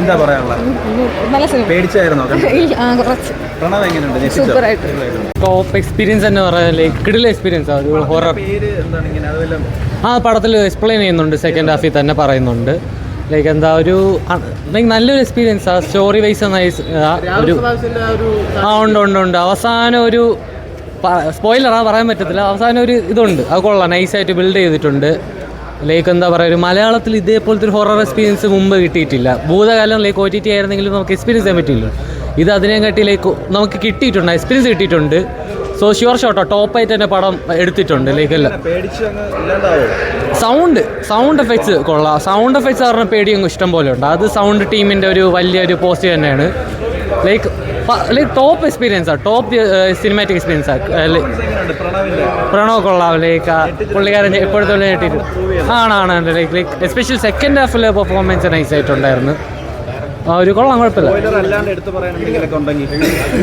എന്താ പറയാനുള്ള? നല്ല സിനിമ. പേടിച്ചായിരുന്നോ? ആ കുറച്ച്. പ്രണവ് എങ്ങനെയുണ്ട് ടോപ്പ് എക്സ്പീരിയൻസ് തന്നെ പറയാൻ ലൈക്ക് എക്സ്പീരിയൻസ് ഒരു ഹൊറർ ആ പടത്തിൽ എക്സ്പ്ലെയിൻ ചെയ്യുന്നുണ്ട് സെക്കൻഡ് ഹാഫിൽ തന്നെ പറയുന്നുണ്ട്. ലൈക്ക് എന്താ ഒരു ലൈക്ക് നല്ലൊരു എക്സ്പീരിയൻസ് ആ സ്റ്റോറി വൈസ് നൈസ് ഒരു ആ ഉണ്ട് ഉണ്ട് ഉണ്ട്. അവസാനം ഒരു സ്പോയിലറാ പറയാൻ പറ്റത്തില്ല. അവസാനം ഒരു ഇതുണ്ട്. അത് കൊള്ളാം. നൈസായിട്ട് ബിൽഡ് ചെയ്തിട്ടുണ്ട്. ലൈക്ക് എന്താ പറയുക ഒരു മലയാളത്തിൽ ഇതേപോലത്തെ ഒരു ഹൊറർ എക്സ്പീരിയൻസ് മുമ്പ് കിട്ടിയിട്ടില്ല. ഭൂതകാലം ലൈക്ക് ഒ ടി ടി ആയിരുന്നെങ്കിലും നമുക്ക് എക്സ്പീരിയൻസ് ചെയ്യാൻ പറ്റില്ല ഇത് അതിനെക്കാട്ടി ലൈക്ക് നമുക്ക് കിട്ടിയിട്ടുണ്ട് എക്സ്പീരിയൻസ് കിട്ടിയിട്ടുണ്ട്. സോ ഷുവർ ഷോട്ടോ ടോപ്പ് ആയിട്ട് തന്നെ പടം എടുത്തിട്ടുണ്ട് ലൈക്ക് അല്ല സൗണ്ട് സൗണ്ട് എഫക്ട്സ് കൊള്ളാം. സൗണ്ട് എഫക്ട്സ് പറഞ്ഞ പേടിയും ഇഷ്ടം പോലെ ഉണ്ട്. അത് സൗണ്ട് ടീമിന്റെ ഒരു വലിയൊരു പോസ്റ്റ് തന്നെയാണ്. ലൈക്ക് ലൈക്ക് ടോപ്പ് എക്സ്പീരിയൻസ് ആണ് ടോപ്പ് സിനിമാറ്റിക് എക്സ്പീരിയൻസ് പ്രണവ് കൊള്ളാം ലൈക്ക് പുള്ളിക്കാരൻ എപ്പോഴത്തെ ഞെട്ടിട്ട്. ആണാണ് ലൈക്ക് ലൈക്ക് എസ്പെഷ്യൽ സെക്കൻഡ് ഹാഫിലെ പെർഫോമൻസ് നൈസ് ആയിട്ടുണ്ടായിരുന്നു. ആ ഒരു കൊള്ളാം കുഴപ്പമില്ല.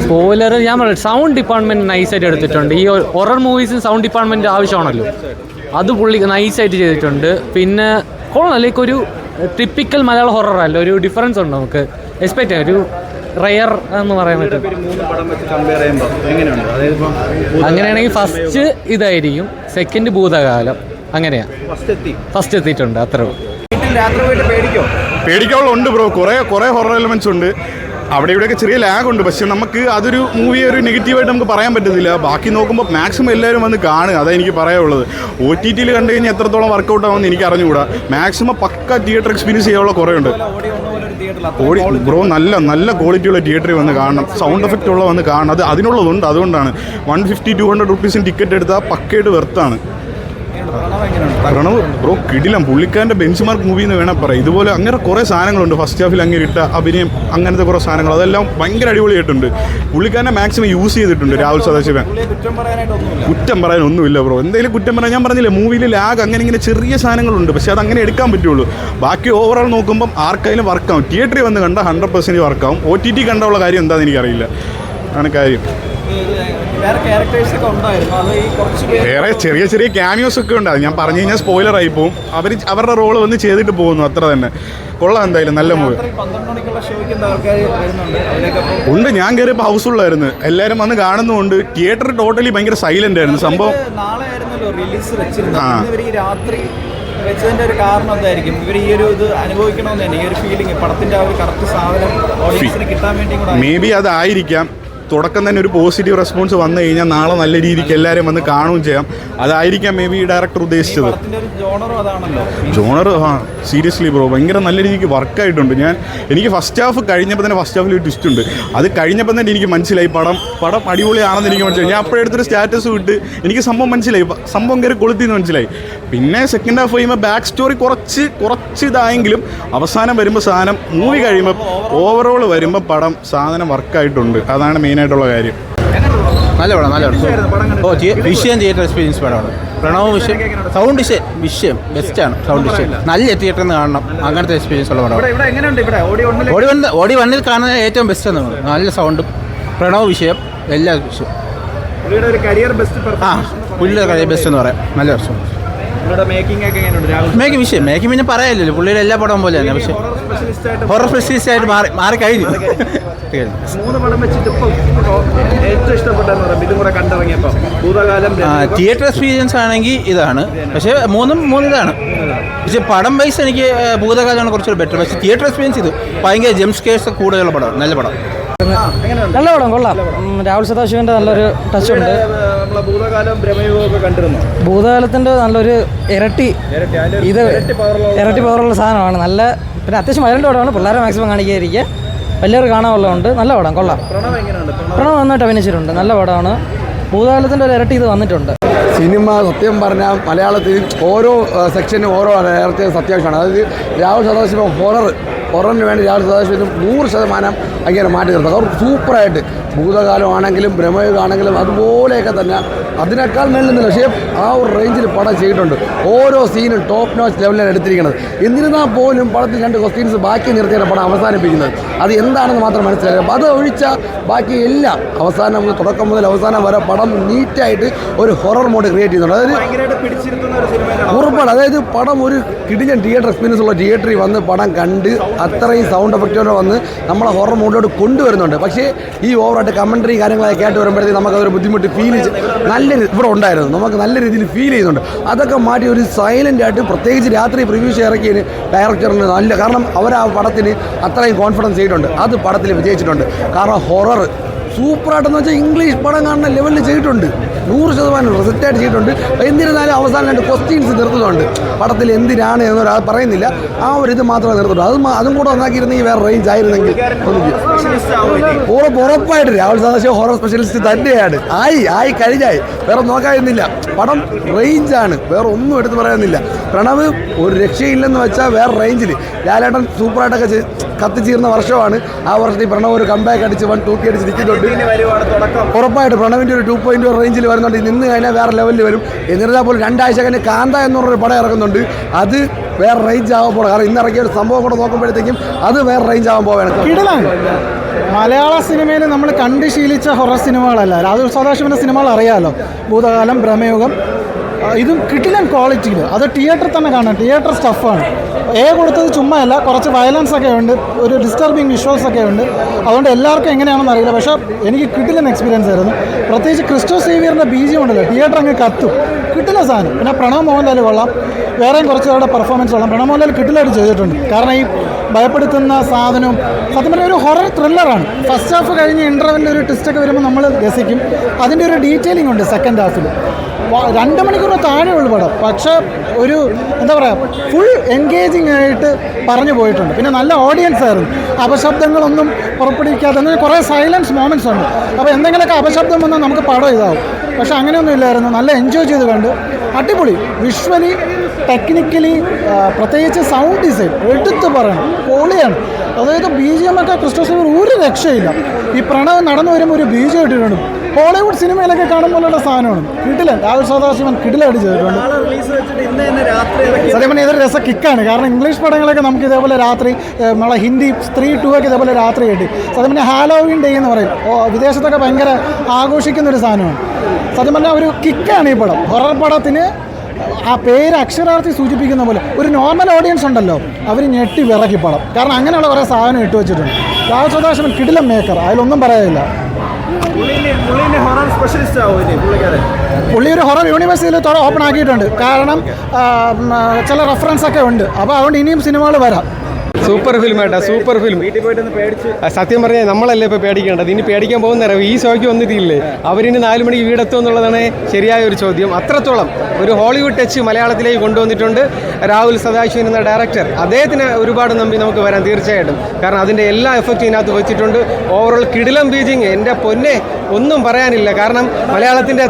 സ്പോയിലർ ഞാൻ പറയാം സൗണ്ട് ഡിപ്പാർട്ട്മെന്റ് നൈസായിട്ട് എടുത്തിട്ടുണ്ട്. ഈ ഹൊറർ മൂവീസിന് സൗണ്ട് ഡിപ്പാർട്ട്മെന്റ് ആവശ്യമാണല്ലോ. അത് പുള്ളി നൈസായിട്ട് ചെയ്തിട്ടുണ്ട്. പിന്നെ കൊള്ളാം ലൈക്ക് ഒരു ടിപ്പിക്കൽ മലയാള ഹൊറർ അല്ല ഒരു ഡിഫറൻസ് ഉണ്ട് നമുക്ക്. എക്സ്പെക്റ്റ് ചെയ്യാം ഒരു റയർ എന്ന് പറയാൻ പറ്റും അങ്ങനെയാണെങ്കിൽ ഫസ്റ്റ് ഇതായിരിക്കും സെക്കൻഡ് ഭൂതകാലം. അങ്ങനെയാ. ഫസ്റ്റ് എത്തി ഫസ്റ്റ് എത്തിയിട്ടുണ്ട് അത്രേ ഉള്ളൂ. ബ്രോ കുറേ കുറേ ഹൊറർ എലമെന്റ്സ് ഉണ്ട്. അവിടെ ഇവിടെയൊക്കെ ചെറിയ ലാഗ് ഉണ്ട്. പക്ഷെ നമുക്ക് അതൊരു മൂവി ഒരു നെഗറ്റീവായിട്ട് നമുക്ക് പറയാൻ പറ്റത്തില്ല. ബാക്കി നോക്കുമ്പോൾ മാക്സിമം എല്ലാവരും വന്ന് കാണുക. അതാണ് എനിക്ക് പറയാനുള്ളത്. ഒ ടി ടിയിൽ കണ്ടു കഴിഞ്ഞാൽ എത്രത്തോളം വർക്കൗട്ട് ആവുമെന്ന് എനിക്ക് അറിഞ്ഞുകൂടാ. മാക്സിമം പക്ക തിയേറ്റർ എക്സ്പീരിയൻസ് ചെയ്യാനുള്ള കുറേ ഉണ്ട്. ബ്രോ നല്ല നല്ല ക്വാളിറ്റിയുള്ള തിയേറ്ററിൽ വന്ന് കാണണം. സൗണ്ട് എഫക്റ്റ് ഉള്ള വന്ന് കാണണം. അത് അതിനുള്ളതുണ്ട് അതുകൊണ്ടാണ്. വൺ ഫിഫ്റ്റി ടു ഹൺഡ്രഡ് റുപ്പീസിന് ടിക്കറ്റ് എടുത്താൽ പക്കയായിട്ട് വെർത്താണ് പ്രണവ് ബ്രോ കിടിലം. പുള്ളിക്കാരന്റെ ബെഞ്ച് മാർക്ക് മൂവി എന്ന് വേണം പറയാം. ഇതുപോലെ അങ്ങനെ കുറേ സാധനങ്ങളുണ്ട്. ഫസ്റ്റ് ഹാഫിൽ അങ്ങനെ ഇട്ട അഭിനയം അങ്ങനത്തെ കുറേ സാധനങ്ങൾ. അതെല്ലാം ഭയങ്കര അടിപൊളിയായിട്ടുണ്ട്. പുള്ളിക്കാരനെ മാക്സിമം യൂസ് ചെയ്തിട്ടുണ്ട് രാഹുൽ സദാശിവൻ. പുള്ളിയെ കുറ്റം പറയാനൊന്നുമില്ല കുറ്റം പറയാൻ ഒന്നുമില്ല ബ്രോ. എന്തെങ്കിലും കുറ്റം പറയാൻ ഞാൻ പറഞ്ഞില്ല മൂവിയിൽ ലാഗ് അങ്ങനെ ഇങ്ങനെ ചെറിയ സാധനങ്ങളുണ്ട്. പക്ഷേ അത് അങ്ങനെ എടുക്കാൻ പറ്റുള്ളൂ. ബാക്കി ഓവറോൾ നോക്കുമ്പം ആർക്കായാലും വർക്കാവും തിയേറ്ററിൽ വന്ന് കണ്ട ഹൺഡ്രഡ് പെർസെന്റ് വർക്കാവും ഒ ടി ടി കണ്ടുള്ള കാര്യം എന്താണെന്ന് എനിക്കറിയില്ല. ആണ് കാര്യം. വേറെ ഉണ്ടായിരുന്നു. ചെറിയ ചെറിയ ക്യാമിയോസ് ഒക്കെ ഉണ്ട്. അത് ഞാൻ പറഞ്ഞു കഴിഞ്ഞാൽ സ്പോയിലർ ആയി പോകും അവർ അവരുടെ റോൾ വന്ന് ചെയ്തിട്ട് പോകുന്നു. അത്ര തന്നെ. കൊള്ളാം എന്തായാലും നല്ല മൂവി ഉണ്ട്. ഞാൻ കയറിയപ്പോൾ ഹൗസ് ഉള്ളായിരുന്നു എല്ലാവരും വന്ന് കാണുന്നുണ്ട് തിയേറ്റർ ടോട്ടലി ഭയങ്കര സൈലന്റ് ആയിരുന്നു. സംഭവം ആ. വെച്ചതിന്റെ ഒരു കാരണം എന്തായിരിക്കും? ഇവർ ഈ ഒരു ഇത് അനുഭവിക്കണമെന്ന് തന്നെ ഈ ഒരു ഫീലിംഗ് പടത്തിന്റെ ആ ഒരു കറക്റ്റ് സാധനം ഓഡിയൻസിന് കിട്ടാൻ വേണ്ടി കൂടെ മേ ബി അതായിരിക്കാം തുടക്കം തന്നെ ഒരു പോസിറ്റീവ് റെസ്പോൺസ് വന്നു കഴിഞ്ഞാൽ നാളെ നല്ല രീതിക്ക് എല്ലാവരും വന്ന് കാണുകയും ചെയ്യാം. അതായിരിക്കാം മേ ബി ഡയറക്ടർ ഉദ്ദേശിച്ചത്. ജോണർ ആ സീരിയസ്ലി ബ്രോ ഭയങ്കര നല്ല രീതിക്ക് വർക്കായിട്ടുണ്ട് ഞാൻ എനിക്ക് ഫസ്റ്റ് ഹാഫ് കഴിഞ്ഞപ്പോൾ തന്നെ ഫസ്റ്റ് ഹാഫിൽ ഒരു ട്വിസ്റ്റ് ഉണ്ട്. അത് കഴിഞ്ഞപ്പോൾ തന്നെ എനിക്ക് മനസ്സിലായി പടം പടം അടിപൊളിയാണെന്ന് എനിക്ക് മനസ്സിലായി. ഞാൻ അപ്പോഴെടുത്തൊരു സ്റ്റാറ്റസ് വിട്ട് എനിക്ക് സംഭവം മനസ്സിലായി. സംഭവം കയറി കൊളുത്തിന്ന് മനസ്സിലായി. പിന്നെ സെക്കൻഡ് ഹാഫ് കഴിയുമ്പോൾ ബാക്ക് സ്റ്റോറി കുറച്ച് കുറച്ച് ഇതായെങ്കിലും അവസാനം വരുമ്പോൾ സാധനം മൂവി കഴിയുമ്പോൾ ഓവറോൾ വരുമ്പോൾ പടം സാധനം വർക്കായിട്ടുണ്ട് അതാണ് മെയിനായിട്ടുള്ള കാര്യം. നല്ല പടം നല്ല പടം ഓ വിഷയം തിയേറ്റർ എക്സ്പീരിയൻസ് പടമാണ് പ്രണവ് വിഷയം സൗണ്ട് വിഷയം വിഷയം ബെസ്റ്റാണ് സൗണ്ട് വിഷയം. നല്ല തിയേറ്ററിൽ നിന്ന് കാണണം. അങ്ങനത്തെ എക്സ്പീരിയൻസ് ഉള്ള പടമാണ്. ഓടി ഒന്നിൽ ഓടി വണ്ണിൽ കാണുന്ന ഏറ്റവും ബെസ്റ്റ് എന്ന് തോന്നുന്നു. നല്ല സൗണ്ടും പ്രണവ് വിഷയം എല്ലാ വിഷയം. പുള്ളിയുടെ ഒരു കരിയർ ബെസ്റ്റ് ആ പുള്ളിയുടെ എന്ന് പറയാം. നല്ല വർഷം പുള്ളിയുടെ മേക്കിംഗ് വിഷയം. മേക്കിംഗ് പിന്നെ പറയാനില്ലല്ലോ. പുള്ളിയുടെ എല്ലാ പടവും പോലെ തന്നെ. പക്ഷേ ഹൊറർ സ്പെഷ്യലിസ്റ്റ് ആയിട്ട് മാറി. മാറി കഴിഞ്ഞു. മൂന്ന് പടം വെച്ചിട്ട് ഇപ്പം ഏറ്റവും ഇഷ്ടപ്പെട്ടെന്ന് പറയാം ഇതും കൂടെ കണ്ടിറങ്ങിയപ്പോൾ ഭൂതകാലം തിയേറ്റർ എക്സ്പീരിയൻസ് ആണെങ്കിൽ ഇതാണ്. പക്ഷേ മൂന്നും മൂന്ന് ഇതാണ് പക്ഷേ പടം വൈസ് എനിക്ക് ഭൂതകാലമാണ് കുറച്ചുകൂടി ബെറ്റർ പക്ഷേ തിയേറ്റർ എക്സ്പീരിയൻസ് ഇത് ഭയങ്കര ജെംസ് കേസ് കൂടുതലുള്ള പടം നല്ല പടം. നല്ല പടം കൊള്ളാം. രാഹുൽ സദാശിവന്റെ നല്ലൊരു ടച്ച് ഉണ്ട്. ഭൂതകാലത്തിന്റെ നല്ലൊരു ഇരട്ടി ഇത് ഇരട്ടി പവറുള്ള സാധനമാണ്. നല്ല പിന്നെ അത്യാവശ്യം വയലന്റ് പടമാണ് പിള്ളേരെ മാക്സിമം കാണിക്കാതിരിക്കുക. വലിയവർ കാണാനുള്ളതുണ്ട് നല്ല പടം കൊള്ളാം. പ്രണവ് നന്നായിട്ട് അഭിനയിച്ചിട്ടുണ്ട് നല്ല പടമാണ്. ഭൂതകാലത്തിന്റെ ഒരു ഇരട്ടി ഇത് വന്നിട്ടുണ്ട്. സിനിമ സത്യം പറഞ്ഞാൽ മലയാളത്തിൽ ഓരോ സെക്ഷനും ഓരോ ഡയറക്ടേഴ്സ് അത്യാവശ്യമാണ് അതായത് രാഹുൽ സദാശിവം ഹൊറർ ഹൊററിന് വേണ്ടി രാഹുൽ സദാശിവം നൂറ് ശതമാനം അങ്ങനെ മാറ്റി നിർത്തും. അവർ സൂപ്പറായിട്ട്. ഭൂതകാലമാണെങ്കിലും ബ്രഹ്മയുഗമാണെങ്കിലും അതുപോലെയൊക്കെ തന്നെ അതിനേക്കാൾ മേളിൽ നിന്നില്ല പക്ഷേ ആ ഒരു റേഞ്ചിൽ പടം ചെയ്തിട്ടുണ്ട്. ഓരോ സീനും ടോപ്പ് നോച്ച് ലെവലിലാണ് എടുത്തിരിക്കുന്നത് എന്നിരുന്നാൽ പോലും പടത്തിൽ രണ്ട് ക്വസ്റ്റ്യൻസ് ബാക്കി നിർത്തിയാണ് പടം അവസാനിപ്പിക്കുന്നത്. അത് എന്താണെന്ന് മാത്രം മനസ്സിലാക്കുക അത് ഒഴിച്ച ബാക്കി എല്ലാം അവസാനം മുതൽ തുടക്കം മുതൽ അവസാനം വരെ പടം നീറ്റായിട്ട് ഒരു ഹൊറർ മോഡ് ക്രിയേറ്റ് ചെയ്യുന്നുണ്ട്. അതായത് ഉറപ്പാണ്. അതായത് പടം ഒരു കിടിലൻ തിയേറ്റർ എക്സ്പീരിയൻസ് ഉള്ള തിയേറ്ററിൽ വന്ന് പടം കണ്ട് അത്രയും സൗണ്ട് എഫക്റ്റോടെ വന്ന് നമ്മളെ ഹൊറർ മോഡിലോട്ട് കൊണ്ടുവരുന്നുണ്ട്. പക്ഷേ ഈ ഓവറായിട്ട് കമൻട്രി കാര്യങ്ങളൊക്കെ കേട്ട് വരുമ്പോഴത്തേക്ക് നമുക്കതൊരു ബുദ്ധിമുട്ട് ഫീൽ നല്ല രീ- ഇവിടെ ഉണ്ടായിരുന്നു. നമുക്ക് നല്ല രീതിയിൽ ഫീൽ ചെയ്യുന്നുണ്ട്. അതൊക്കെ മാറ്റി ഒരു സൈലന്റ് ആയിട്ട് പ്രത്യേകിച്ച് രാത്രി പ്രിവ്യൂസ് ഇറക്കിയതിന് ഡയറക്ടറിന് നല്ല കാരണം അവർ ആ പടത്തിന് അത്രയും കോൺഫിഡൻസ് ചെയ്തിട്ടുണ്ട്. അത് പടത്തിൽ വിജയിച്ചിട്ടുണ്ട്. കാരണം ഹൊറർ സൂപ്പറായിട്ടെന്ന് വെച്ചാൽ ഇംഗ്ലീഷ് പടം കാണുന്ന ലെവലിൽ ചെയ്തിട്ടുണ്ട്. നൂറ് ശതമാനം റിസൾട്ടായിട്ട് ചെയ്തിട്ടുണ്ട് എന്നിരുന്നാലും അവസാനം രണ്ട് ക്വസ്റ്റ്യൻസ് നിർത്തുന്നുണ്ട്. പടത്തിൽ എന്തിനാണ് എന്നൊരാൾ പറയുന്നില്ല. ആ ഒരു ഇത് മാത്രമേ നിർത്തുള്ളൂ. അത് അതും കൂടെ ഒന്നാക്കിയിരുന്നെങ്കിൽ വേറെ റേഞ്ച് ആയിരുന്നെങ്കിൽ ഉറപ്പായിട്ട് രാഹുൽ സദാശിവ ഹോറർ സ്പെഷ്യലിസ്റ്റ് തന്നെയാണ്. ആയി ആയി കഴിഞ്ഞായി. വേറെ നോക്കാതിരുന്നില്ല. പടം റേഞ്ചാണ്. വേറെ ഒന്നും എടുത്ത് പറയാനില്ല. പ്രണവ് ഒരു രക്ഷയില്ലെന്ന് വെച്ചാൽ വേറെ റേഞ്ചിൽ ലാലേട്ടൻ സൂപ്പറായിട്ടൊക്കെ കത്തിച്ചീർന്ന വർഷമാണ്. ആ വർഷത്തിൽ പ്രണവ് ഒരു കമ്പാക്ക് അടിച്ച് വൺ ടൂക്കി അടിച്ച് നിൽക്കുന്നുണ്ട് ഉറപ്പായിട്ട് പ്രണവിന്റെ ഒരു ടു പോയിന്റ് റേഞ്ചിൽ വരുന്നുണ്ട്. നിന്ന് കഴിഞ്ഞാൽ വേറെ ലെവലിൽ വരും. എന്നിരുന്നാൽ പോലും രണ്ടാഴ്ച കഴിഞ്ഞ് കാന്ത എന്ന് പറഞ്ഞൊരു പടം ഇറങ്ങുന്നുണ്ട്. അത് വേറെ റേഞ്ച് ആവാൻ പോകണം കാരണം ഇന്ന് ഇറക്കിയ ഒരു സംഭവം കൂടെ നോക്കുമ്പോഴത്തേക്കും അത് വേറെ റേഞ്ച് ആവാൻ പോവുകയാണ്. കിടലാണ്. മലയാള സിനിമയിൽ നമ്മൾ കണ്ട് ശീലിച്ച ഹൊറർ സിനിമകളല്ല. രാജു സദാശിവന്റെ സിനിമകൾ അറിയാമല്ലോ ഭൂതകാലം ഭ്രമയുഗം. ഇതും കിട്ടില്ല ക്വാളിറ്റിയിൽ അത് തിയേറ്ററിൽ തന്നെ കാണാം തിയേറ്റർ സ്റ്റഫാണ് എ കൊടുത്തത് ചുമ്മാല്ല കുറച്ച് വയലൻസ് ഒക്കെ ഉണ്ട്. ഒരു ഡിസ്റ്റർബിങ് വിഷ്വൽസ് ഒക്കെ ഉണ്ട്. അതുകൊണ്ട് എല്ലാവർക്കും എങ്ങനെയാണെന്ന് അറിയില്ല. പക്ഷേ എനിക്ക് കിട്ടില്ലെന്ന് എക്സ്പീരിയൻസ് ആയിരുന്നു. പ്രത്യേകിച്ച് ക്രിസ്റ്റോ സേവിയറിന്റെ ബീജം ഉണ്ടല്ലോ. തിയേറ്റർ അങ്ങ് കത്തും. കിട്ടില്ല സാധനം. പിന്നെ പ്രണവ് മോഹൻലാൽ കൊള്ളാം. വേറെയും കുറച്ച് പേരുടെ പെർഫോമൻസ് കൊള്ളാം. പ്രണവ് മോഹൻലാൽ കിട്ടില്ലായിട്ട് ചെയ്തിട്ടുണ്ട്. കാരണം ഈ ഭയപ്പെടുത്തുന്ന സാധനവും സത്യം പറഞ്ഞാൽ ഒരു ഹൊറർ ത്രില്ലറാണ് ഫസ്റ്റ് ഹാഫ് കഴിഞ്ഞ് ഇന്റർവെല്ലിൽ ഒരു ട്വിസ്റ്റൊക്കെ വരുമ്പോൾ നമ്മൾ രസിക്കും. അതിന്റെ ഒരു ഡീറ്റെയിലിംഗ് ഉണ്ട് സെക്കൻഡ് ഹാഫിൽ രണ്ട് മണിക്കൂറിന് താഴെ ഉള്ളു പടം. പക്ഷേ ഒരു എന്താ പറയുക ഫുൾ എൻഗേജിങ് ആയിട്ട് പറഞ്ഞു പോയിട്ടുണ്ട്. പിന്നെ നല്ല ഓഡിയൻസ് ആയിരുന്നു. അപശബ്ദങ്ങളൊന്നും പുറപ്പെടുവിക്കാതെ കുറേ സൈലൻസ് മോമെന്റ്സ് ഉണ്ട്. അപ്പോൾ എന്തെങ്കിലുമൊക്കെ അപശബ്ദം വന്നാൽ നമുക്ക് പടം ഇതാവും. പക്ഷെ അങ്ങനെയൊന്നും ഇല്ലായിരുന്നു. നല്ല എൻജോയ് ചെയ്ത് കണ്ടു. അടിപൊളി. വിഷ്വലി ടെക്നിക്കലി പ്രത്യേകിച്ച് സൗണ്ട് ഡിസൈൻ എടുത്ത് പറയണം. പൊളിയാണ്. അതായത് ബി ജി എം ഒക്കെ ക്രിസ്റ്റോസ് ഒരു രക്ഷയില്ല. ഈ പ്രണവ് നടന്നു വരുമ്പോൾ ഒരു ബി ജി ഇട്ടിട്ടുണ്ട്. ഹോളിവുഡ് സിനിമയിലൊക്കെ കാണുമ്പോഴുള്ള സാധനമാണ്. കിടിലൻ രാഹുൽ സദാശിവൻ കിടിലായിട്ട് ചെയ്തിട്ടുണ്ട്. സത്യം പറഞ്ഞാൽ ഇതൊരു രസ കിക്കാണ്. കാരണം ഇംഗ്ലീഷ് പടങ്ങളൊക്കെ നമുക്ക് ഇതേപോലെ രാത്രി നമ്മളെ ഹിന്ദി സ്ത്രീ ടു ഒക്കെ ഇതേപോലെ രാത്രി കിട്ടി സത്യം പറഞ്ഞാൽ ഹാലോവിൻ ഡേ എന്ന് പറയും. ഓ വിദേശത്തൊക്കെ ഭയങ്കര ആഘോഷിക്കുന്ന ഒരു സാധനമാണ്. സത്യം പറഞ്ഞാൽ ഒരു കിക്കാണ് ഈ പടം. ഹൊറർ പടത്തിന് ആ പേര് അക്ഷരാർത്ഥി സൂചിപ്പിക്കുന്ന പോലെ ഒരു നോർമൽ ഓഡിയൻസ് ഉണ്ടല്ലോ അവർ ഞെട്ടി വിറക്കി പടം. കാരണം അങ്ങനെയുള്ള കുറേ സാധനം ഇട്ട് വെച്ചിട്ടുണ്ട്. രാഹുൽ സദാശിവൻ കിടിലം മേക്കർ അതിലൊന്നും പറയാനില്ല. പുള്ളി ഒരു ഹൊറർ യൂണിവേഴ്സിറ്റിയിൽ ഓപ്പൺ ആക്കിയിട്ടുണ്ട്. കാരണം ചില റെഫറൻസ് ഒക്കെ ഉണ്ട്. അപ്പോൾ അതുകൊണ്ട് ഇനിയും സിനിമകൾ വരാം. സൂപ്പർ ഫിലിം ഏട്ടാ സൂപ്പർ ഫിലിം. സത്യം പറഞ്ഞാൽ നമ്മളല്ലേ ഇപ്പോൾ പേടിക്കേണ്ടത്? ഇനി പേടിക്കാൻ പോകുന്ന ഈ ഷോയ്ക്ക് വന്നിട്ടില്ലേ? അവരിനി നാല് മണിക്ക് വീടെത്തും എന്നുള്ളതാണ് ശരിയായ ഒരു ചോദ്യം. അത്രത്തോളം ഒരു ഹോളിവുഡ് ടച്ച് മലയാളത്തിലേക്ക് കൊണ്ടുവന്നിട്ടുണ്ട് രാഹുൽ സദാശിവൻ എന്ന ഡയറക്ടർ. അദ്ദേഹത്തിന് ഒരുപാട് നമ്പി നമുക്ക് വരാൻ തീർച്ചയായിട്ടും. കാരണം അതിന്റെ എല്ലാ എഫക്റ്റും ഇതിനകത്ത് വെച്ചിട്ടുണ്ട്. ഓവറോൾ കിടിലം ബീജിങ്. എന്റെ പൊന്നെ ഒന്നും പറയാനില്ല. കാരണം മലയാളത്തിന്റെ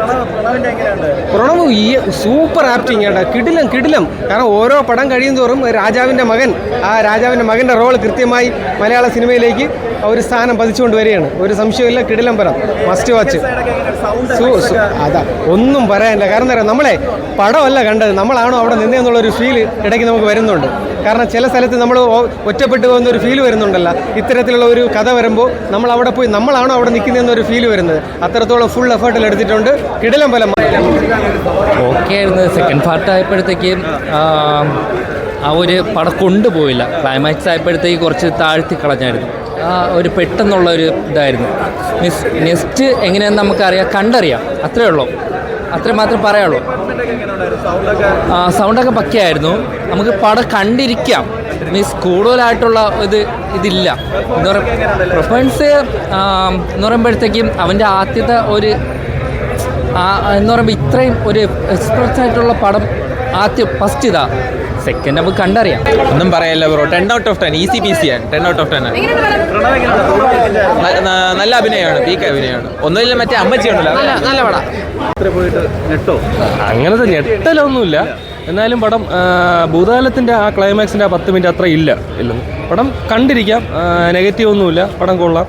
പ്രണവ് ഈ സൂപ്പർ ആക്ടിങ് കേട്ടോ കിടിലം കിടിലം. കാരണം ഓരോ പടം കഴിയും തോറും രാജാവിന്റെ മകൻ ആ രാജാവിന്റെ മകന്റെ റോൾ കൃത്യമായി മലയാള സിനിമയിലേക്ക് ഒരു സ്ഥാനം പതിച്ചുകൊണ്ട് വരികയാണ്. ഒരു സംശയമില്ല കിടിലം പടം മസ്റ്റ് വാച്ച് അതാ ഒന്നും പറയാനില്ല. കാരണം എന്താ നമ്മളെ പടമല്ല കണ്ടത്. നമ്മളാണോ അവിടെ നിന്നതെന്നുള്ളൊരു ഫീൽ ഇടയ്ക്ക് നമുക്ക് വരുന്നുണ്ട്. കാരണം ചില സ്ഥലത്ത് നമ്മൾ ഒറ്റപ്പെട്ടു പോകുന്ന ഒരു ഫീൽ വരുന്നുണ്ടല്ലോ. ഇത്തരത്തിലുള്ള ഒരു കഥ വരുമ്പോൾ നമ്മൾ അവിടെ പോയി നമ്മളാണോ അവിടെ നിൽക്കുന്നതെന്നൊരു ഫീൽ വരുന്നത്. അത്രത്തോളം ഫുൾ എഫേർട്ടിൽ എടുത്തിട്ടുണ്ട്. കിടിലം ഫലം. ഓക്കെ ആയിരുന്നു. സെക്കൻഡ് പാർട്ട് ആയപ്പോഴത്തേക്കും ആ ഒരു പടം കൊണ്ടുപോയില്ല. ക്ലൈമാക്സ് ആയപ്പോഴത്തേക്ക് കുറച്ച് താഴ്ത്തി കളഞ്ഞായിരുന്നു. ആ ഒരു പെട്ടെന്നുള്ള ഒരു ഇതായിരുന്നു. മിസ് നെക്സ്റ്റ് എങ്ങനെയാണെന്ന് നമുക്കറിയാം കണ്ടറിയാം. അത്രേ ഉള്ളൂ. അത്ര മാത്രം പറയാനുള്ളൂ. ആ, സൗണ്ടൊക്കെ പക്കയായിരുന്നു. നമുക്ക് പടം കണ്ടിരിക്കാം. മീൻസ് കൂടുതലായിട്ടുള്ള ഇത് ഇതില്ല. എന്ന് പറയുക പെർഫോമൻസ് എന്ന് പറയുമ്പോഴത്തേക്കും അവന്റെ ആദ്യത്തെ ഒരു എന്ന് പറയുമ്പോൾ ഇത്രയും ഒരു എക്സ്പ്രസ് ആയിട്ടുള്ള പടം ആദ്യം ഫസ്റ്റ് ഇതാ. സെക്കൻഡ് നമുക്ക് കണ്ടറിയാം. ഒന്നും പറയല്ല bro. Ten out of ten easy peasy ആണ്. ടെൻ ഔട്ട് ഓഫ് ടെൻ ആണ്. നല്ല അഭിനയമാണ്. പീക്ക് അഭിനയമാണ്. ഒന്നുമില്ല മറ്റേ അമ്മച്ചി ഉണ്ടല്ലോ. നല്ല പടം. അങ്ങനത്തെ ഞെട്ടലൊന്നുമില്ല. എന്നാലും പടം ഭൂതാലത്തിന്റെ ഭൂതകാലത്തിന്റെ ആ ക്ലൈമാക്സിന്റെ ആ പത്ത് മിനിറ്റ് അത്ര ഇല്ല. ഇല്ലെന്ന് പടം കണ്ടിരിക്കാം. നെഗറ്റീവ് ഒന്നുമില്ല. പടം കൊള്ളാം.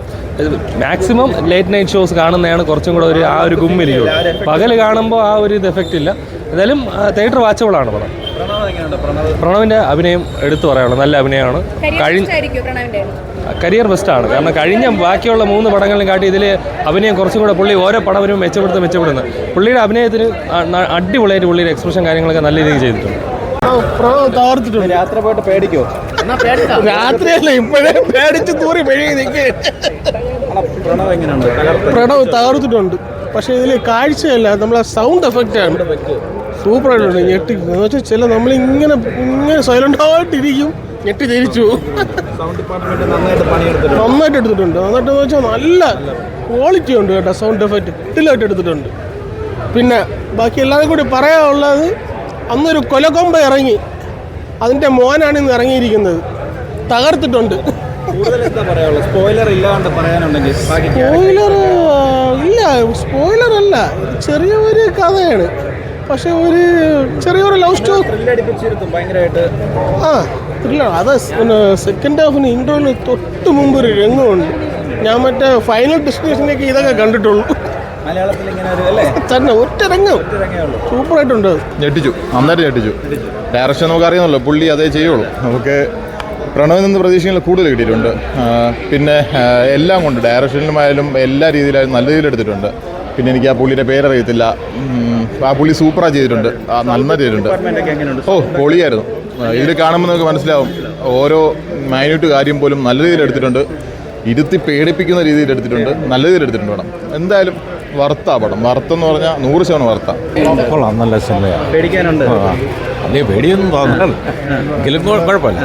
മാക്സിമം ലേറ്റ് നൈറ്റ് ഷോസ് കാണുന്നതാണ് കുറച്ചും കൂടെ ഒരു ആ ഒരു ഗുമ്മിരിക്കും പകൽ കാണുമ്പോൾ ആ ഒരു ഇത് എഫക്റ്റ് ഇല്ല. എന്തായാലും തിയേറ്റർ വാച്ചബിളാണ് പടം. പ്രണവ് എങ്ങനെയുണ്ട്? പ്രണവ് പ്രണവിന്റെ അഭിനയം എടുത്തു പറയാനുള്ളൂ നല്ല അഭിനയമാണ്. കഴിഞ്ഞ കരിയർ ആണ്. കാരണം കഴിഞ്ഞ ബാക്കിയുള്ള മൂന്ന് പടങ്ങളിലും കാട്ടി ഇതിൽ അഭിനയം കുറച്ചും കൂടെ പുള്ളി ഓരോ പടവരും മെച്ചപ്പെടുത്ത് മെച്ചപ്പെടുന്നത് പുള്ളിയുടെ അഭിനയത്തിന് അടിപൊളിയായിട്ട് പുള്ളിയുടെ എക്സ്പ്രഷൻ കാര്യങ്ങളൊക്കെ നല്ല രീതിയിൽ ചെയ്തിട്ടുണ്ട്. തകർത്തിട്ടുണ്ട്. യാത്ര പോയിട്ട് പേടിക്കോ? രാത്രിയല്ല ഇപ്പോഴേ പേടിച്ച് തൂറി മെഴുകി നിൽക്കേ പ്രണവ് എങ്ങനെയുണ്ട്? പ്രണവ് തകർത്തിട്ടുണ്ട്. പക്ഷേ ഇതിൽ കാഴ്ചയല്ല നമ്മളെ സൗണ്ട് എഫക്റ്റ് ആണ്. സൂപ്പറായിട്ടുണ്ട് ഞെട്ടി. എന്ന് വെച്ചാൽ ചില നമ്മളിങ്ങനെ ഇങ്ങനെ സൈലന്റ് ആയിട്ടിരിക്കും ഞെട്ടി തിരിച്ചു. സൗണ്ട് ഡിപ്പാർട്ട്മെന്റ് നന്നായിട്ട് എടുത്തിട്ടുണ്ട്. നന്നായിട്ട് എന്ന് വെച്ചാൽ നല്ല ക്വാളിറ്റി ഉണ്ട് കേട്ടോ സൗണ്ട് എഫക്റ്റ് കിട്ടിലായിട്ട് എടുത്തിട്ടുണ്ട്. പിന്നെ ബാക്കി എല്ലാവരും കൂടി പറയാനുള്ളത് അന്നൊരു കൊലക്കൊമ്പ ഇറങ്ങി അതിന്റെ മോനാണ് ഇന്ന് ഇറങ്ങിയിരിക്കുന്നത്. തകർത്തിട്ടുണ്ട്. സ്പോയിലർ ഇല്ല സ്പോയിലർ അല്ല. ചെറിയ ഒരു കഥയാണ്. പക്ഷെ ഒരു ചെറിയൊരു ലവ് സ്റ്റോറി ആ ത്രില്ലാണ് അത് പിന്നെ സെക്കൻഡ് ഹാഫിന് ഇൻട്രോയിൽ തൊട്ട് മുമ്പ് ഒരു രംഗമുണ്ട്. ഞാൻ മറ്റേ ഫൈനൽ ഡെസ്റ്റിനേഷനിലേക്ക് ഇതൊക്കെ കണ്ടിട്ടുള്ളൂ. മലയാളത്തിൽ ഇങ്ങനെ ഒരു അല്ലേ? തന്നെ സൂപ്പറായിട്ടുണ്ട്. ഞെട്ടിച്ചു. നന്നായിട്ട് ഞെട്ടിച്ചു. ഡയറക്ഷൻ നമുക്ക് അറിയുന്നല്ലോ പുള്ളി അതേ ചെയ്യുള്ളൂ. നമുക്ക് പ്രണവിൽ നിന്ന് പ്രതീക്ഷിക്കുന്ന കൂടുതൽ കിട്ടിയിട്ടുണ്ട്. പിന്നെ എല്ലാം കൊണ്ട് ഡയറക്ഷനിലുമായാലും എല്ലാ രീതിയിലായാലും നല്ല രീതിയിൽ എടുത്തിട്ടുണ്ട്. പിന്നെ എനിക്ക് ആ പുള്ളിയുടെ പേരറിയത്തില്ല ആ പുള്ളി സൂപ്പറായി ചെയ്തിട്ടുണ്ട്. ആ നന്നായി ചെയ്തിട്ടുണ്ട്. ഓ പൊളിയായിരുന്നു. ഇതിൽ കാണുമ്പോൾ നമുക്ക് മനസ്സിലാവും. ഓരോ മൈന്യൂട്ട് കാര്യം പോലും നല്ല രീതിയിൽ എടുത്തിട്ടുണ്ട്. ഇരുത്തി പേടിപ്പിക്കുന്ന രീതിയിൽ എടുത്തിട്ടുണ്ട്. നല്ല രീതിയിൽ എടുത്തിട്ടുണ്ട് വേണം. എന്തായാലും വർത്താ പടം. വർത്തെന്ന് പറഞ്ഞാൽ നൂറ് ശതമാനം വർത്താ കൊള്ളാം നല്ല സിനിമയാണ് പേടിക്കാനുണ്ട്. അതേ പേടിയൊന്നും തോന്നണം എങ്കിലും കുഴപ്പമില്ല.